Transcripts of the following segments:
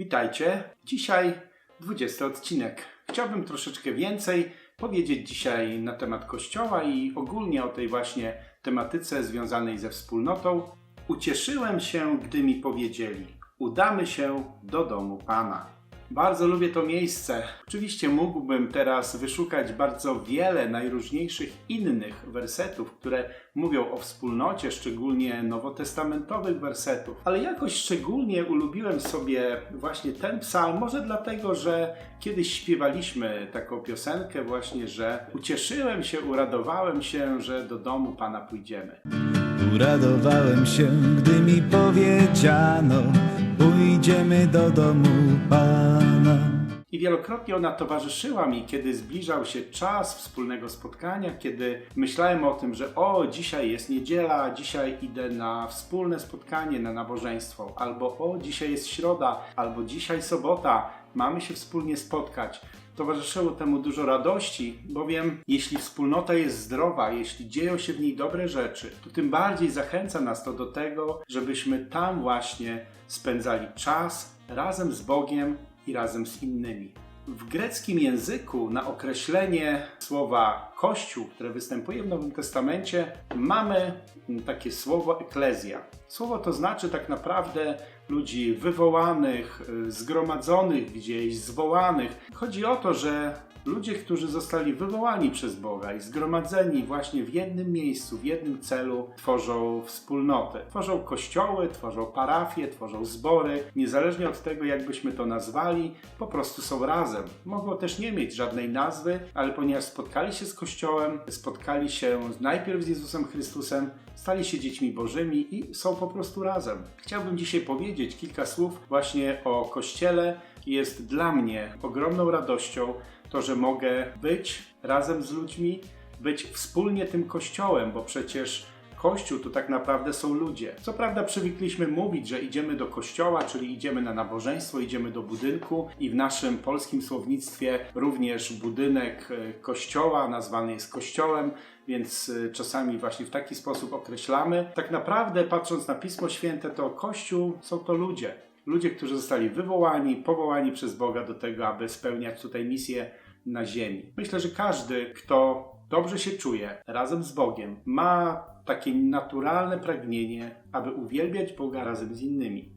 Witajcie. Dzisiaj 20 odcinek. Chciałbym troszeczkę więcej powiedzieć dzisiaj na temat Kościoła i ogólnie o tej właśnie tematyce związanej ze wspólnotą. Ucieszyłem się, gdy mi powiedzieli: Udamy się do domu Pana. Bardzo lubię to miejsce. Oczywiście mógłbym teraz wyszukać bardzo wiele najróżniejszych innych wersetów, które mówią o wspólnocie, szczególnie nowotestamentowych wersetów, ale jakoś szczególnie ulubiłem sobie właśnie ten psalm, może dlatego, że kiedyś śpiewaliśmy taką piosenkę właśnie, że ucieszyłem się, uradowałem się, że do domu Pana pójdziemy. Uradowałem się, gdy mi powiedziano, pójdziemy do domu Pana. I wielokrotnie ona towarzyszyła mi, kiedy zbliżał się czas wspólnego spotkania, kiedy myślałem o tym, że o, dzisiaj jest niedziela, dzisiaj idę na wspólne spotkanie, na nabożeństwo, albo o, dzisiaj jest środa, albo dzisiaj sobota, mamy się wspólnie spotkać. Towarzyszyło temu dużo radości, bowiem jeśli wspólnota jest zdrowa, jeśli dzieją się w niej dobre rzeczy, to tym bardziej zachęca nas to do tego, żebyśmy tam właśnie spędzali czas razem z Bogiem i razem z innymi. W greckim języku na określenie słowa Kościół, które występuje w Nowym Testamencie, mamy takie słowo eklezja. Słowo to znaczy tak naprawdę ludzi wywołanych, y, zgromadzonych gdzieś, zwołanych. Chodzi o to, że ludzie, którzy zostali wywołani przez Boga i zgromadzeni właśnie w jednym miejscu, w jednym celu, tworzą wspólnotę. Tworzą kościoły, tworzą parafie, tworzą zbory. Niezależnie od tego, jakbyśmy to nazwali, po prostu są razem. Mogą też nie mieć żadnej nazwy, ale ponieważ spotkali się z Kościołem, spotkali się najpierw z Jezusem Chrystusem, stali się dziećmi Bożymi i są po prostu razem. Chciałbym dzisiaj powiedzieć kilka słów właśnie o Kościele. Jest dla mnie ogromną radością to, że mogę być razem z ludźmi, być wspólnie tym Kościołem, bo przecież Kościół to tak naprawdę są ludzie. Co prawda przywykliśmy mówić, że idziemy do kościoła, czyli idziemy na nabożeństwo, idziemy do budynku i w naszym polskim słownictwie również budynek e, kościoła nazwany jest kościołem, więc e, czasami właśnie w taki sposób określamy. Tak naprawdę patrząc na Pismo Święte, to Kościół są to ludzie. Ludzie, którzy zostali wywołani, powołani przez Boga do tego, aby spełniać tutaj misję na ziemi. Myślę, że każdy, kto dobrze się czuje razem z Bogiem, ma takie naturalne pragnienie, aby uwielbiać Boga razem z innymi.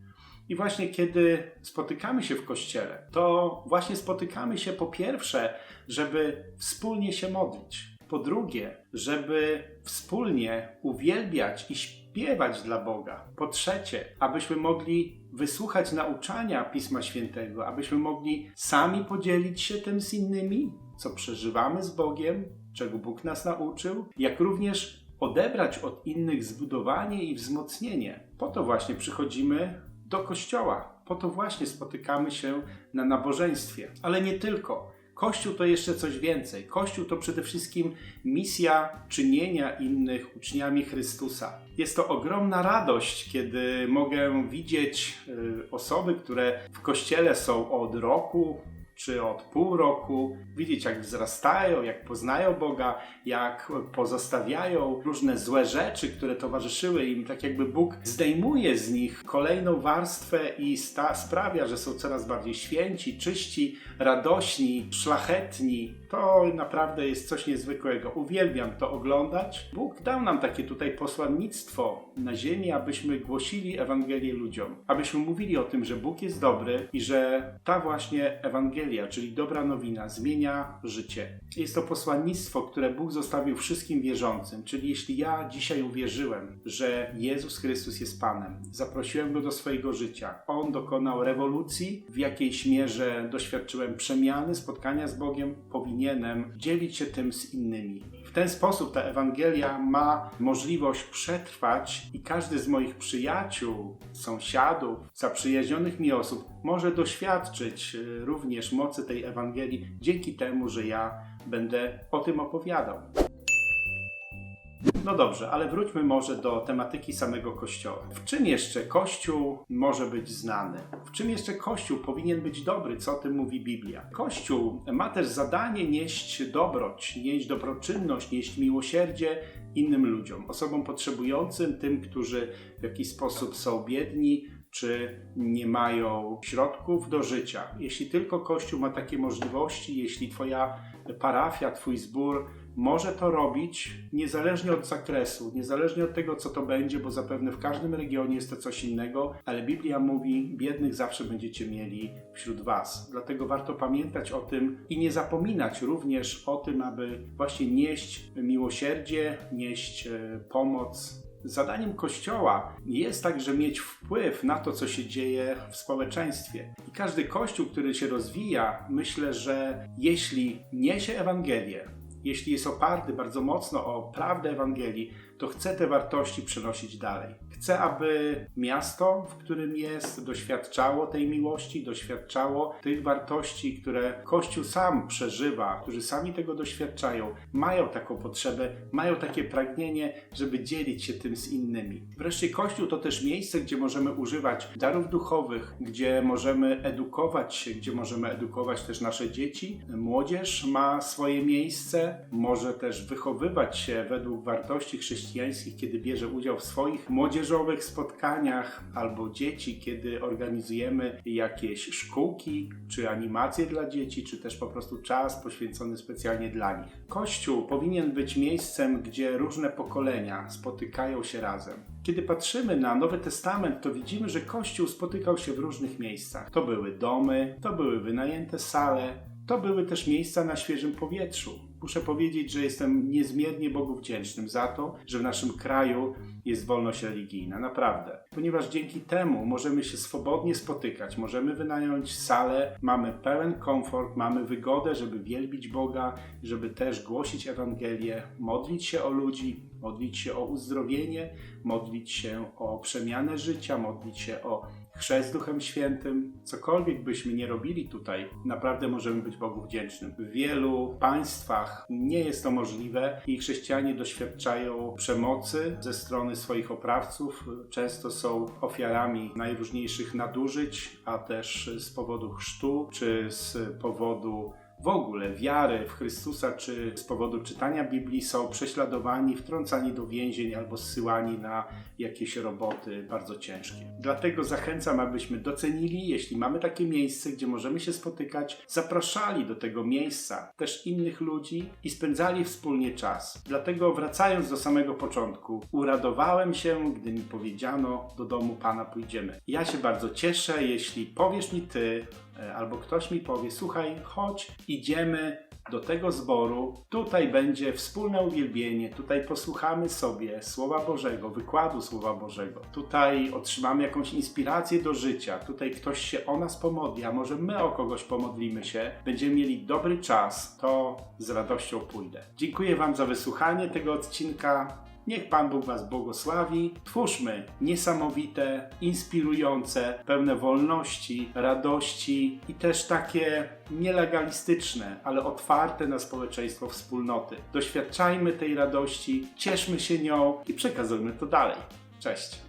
I właśnie kiedy spotykamy się w kościele, to właśnie spotykamy się po pierwsze, żeby wspólnie się modlić. Po drugie, żeby wspólnie uwielbiać i śpiewać dla Boga. Po trzecie, abyśmy mogli wysłuchać nauczania Pisma Świętego, abyśmy mogli sami podzielić się tym z innymi, co przeżywamy z Bogiem, czego Bóg nas nauczył, jak również odebrać od innych zbudowanie i wzmocnienie. Po to właśnie przychodzimy do kościoła, po to właśnie spotykamy się na nabożeństwie, ale nie tylko. Kościół to jeszcze coś więcej. Kościół to przede wszystkim misja czynienia innych uczniami Chrystusa. Jest to ogromna radość, kiedy mogę widzieć y, osoby, które w kościele są od roku, czy od pół roku, widzieć jak wzrastają, jak poznają Boga, jak pozostawiają różne złe rzeczy, które towarzyszyły im, tak jakby Bóg zdejmuje z nich kolejną warstwę i sprawia, że są coraz bardziej święci, czyści, radośni, szlachetni. To naprawdę jest coś niezwykłego. Uwielbiam to oglądać. Bóg dał nam takie tutaj posłannictwo na ziemi, abyśmy głosili Ewangelię ludziom, abyśmy mówili o tym, że Bóg jest dobry i że ta właśnie Ewangelia, czyli dobra nowina, zmienia życie. Jest to posłannictwo, które Bóg zostawił wszystkim wierzącym, czyli jeśli ja dzisiaj uwierzyłem, że Jezus Chrystus jest Panem, zaprosiłem Go do swojego życia, On dokonał rewolucji, w jakiejś mierze doświadczyłem przemiany, spotkania z Bogiem, powinienem dzielić się tym z innymi. W ten sposób ta Ewangelia ma możliwość przetrwać i każdy z moich przyjaciół, sąsiadów, zaprzyjaźnionych mi osób może doświadczyć y, również mocy tej Ewangelii dzięki temu, że ja będę o tym opowiadał. No dobrze, ale wróćmy może do tematyki samego Kościoła. W czym jeszcze Kościół może być znany? W czym jeszcze Kościół powinien być dobry? Co o tym mówi Biblia? Kościół ma też zadanie nieść dobroć, nieść dobroczynność, nieść miłosierdzie innym ludziom, osobom potrzebującym, tym, którzy w jakiś sposób są biedni, czy nie mają środków do życia. Jeśli tylko Kościół ma takie możliwości, jeśli Twoja parafia, Twój zbór może to robić niezależnie od zakresu, niezależnie od tego, co to będzie, bo zapewne w każdym regionie jest to coś innego, ale Biblia mówi: biednych zawsze będziecie mieli wśród Was. Dlatego warto pamiętać o tym i nie zapominać również o tym, aby właśnie nieść miłosierdzie, nieść e, pomoc Zadaniem Kościoła jest także mieć wpływ na to, co się dzieje w społeczeństwie. I każdy Kościół, który się rozwija, myślę, że jeśli niesie Ewangelię, jeśli jest oparty bardzo mocno o prawdę Ewangelii, to chce te wartości przenosić dalej. Chce, aby miasto, w którym jest, doświadczało tej miłości, doświadczało tych wartości, które Kościół sam przeżywa, którzy sami tego doświadczają, mają taką potrzebę, mają takie pragnienie, żeby dzielić się tym z innymi. Wreszcie Kościół to też miejsce, gdzie możemy używać darów duchowych, gdzie możemy edukować się, gdzie możemy edukować też nasze dzieci. Młodzież ma swoje miejsce, może też wychowywać się według wartości chrześcijańskich, kiedy bierze udział w swoich młodzieżowych spotkaniach, albo dzieci, kiedy organizujemy jakieś szkółki, czy animacje dla dzieci, czy też po prostu czas poświęcony specjalnie dla nich. Kościół powinien być miejscem, gdzie różne pokolenia spotykają się razem. Kiedy patrzymy na Nowy Testament, to widzimy, że Kościół spotykał się w różnych miejscach. To były domy, to były wynajęte sale, to były też miejsca na świeżym powietrzu. Muszę powiedzieć, że jestem niezmiernie Bogu wdzięcznym za to, że w naszym kraju jest wolność religijna, naprawdę. Ponieważ dzięki temu możemy się swobodnie spotykać, możemy wynająć salę, mamy pełen komfort, mamy wygodę, żeby wielbić Boga, żeby też głosić Ewangelię, modlić się o ludzi, modlić się o uzdrowienie, modlić się o przemianę życia, modlić się o chrzest Duchem Świętym. Cokolwiek byśmy nie robili tutaj, naprawdę możemy być Bogu wdzięcznym. W wielu państwach nie jest to możliwe i chrześcijanie doświadczają przemocy ze strony swoich oprawców. Często są ofiarami najróżniejszych nadużyć, a też z powodu chrztu czy z powodu w ogóle wiary w Chrystusa, czy z powodu czytania Biblii są prześladowani, wtrącani do więzień albo zsyłani na jakieś roboty bardzo ciężkie. Dlatego zachęcam, abyśmy docenili, jeśli mamy takie miejsce, gdzie możemy się spotykać, zapraszali do tego miejsca też innych ludzi i spędzali wspólnie czas. Dlatego wracając do samego początku, uradowałem się, gdy mi powiedziano, do domu Pana pójdziemy. Ja się bardzo cieszę, jeśli powiesz mi Ty, albo ktoś mi powie, słuchaj, chodź, idziemy do tego zboru, tutaj będzie wspólne uwielbienie, tutaj posłuchamy sobie Słowa Bożego, wykładu Słowa Bożego, tutaj otrzymamy jakąś inspirację do życia, tutaj ktoś się o nas pomodli, a może my o kogoś pomodlimy się, będziemy mieli dobry czas, to z radością pójdę. Dziękuję Wam za wysłuchanie tego odcinka. Niech Pan Bóg Was błogosławi. Twórzmy niesamowite, inspirujące, pełne wolności, radości i też takie nielegalistyczne, ale otwarte na społeczeństwo wspólnoty. Doświadczajmy tej radości, cieszmy się nią i przekazujmy to dalej. Cześć!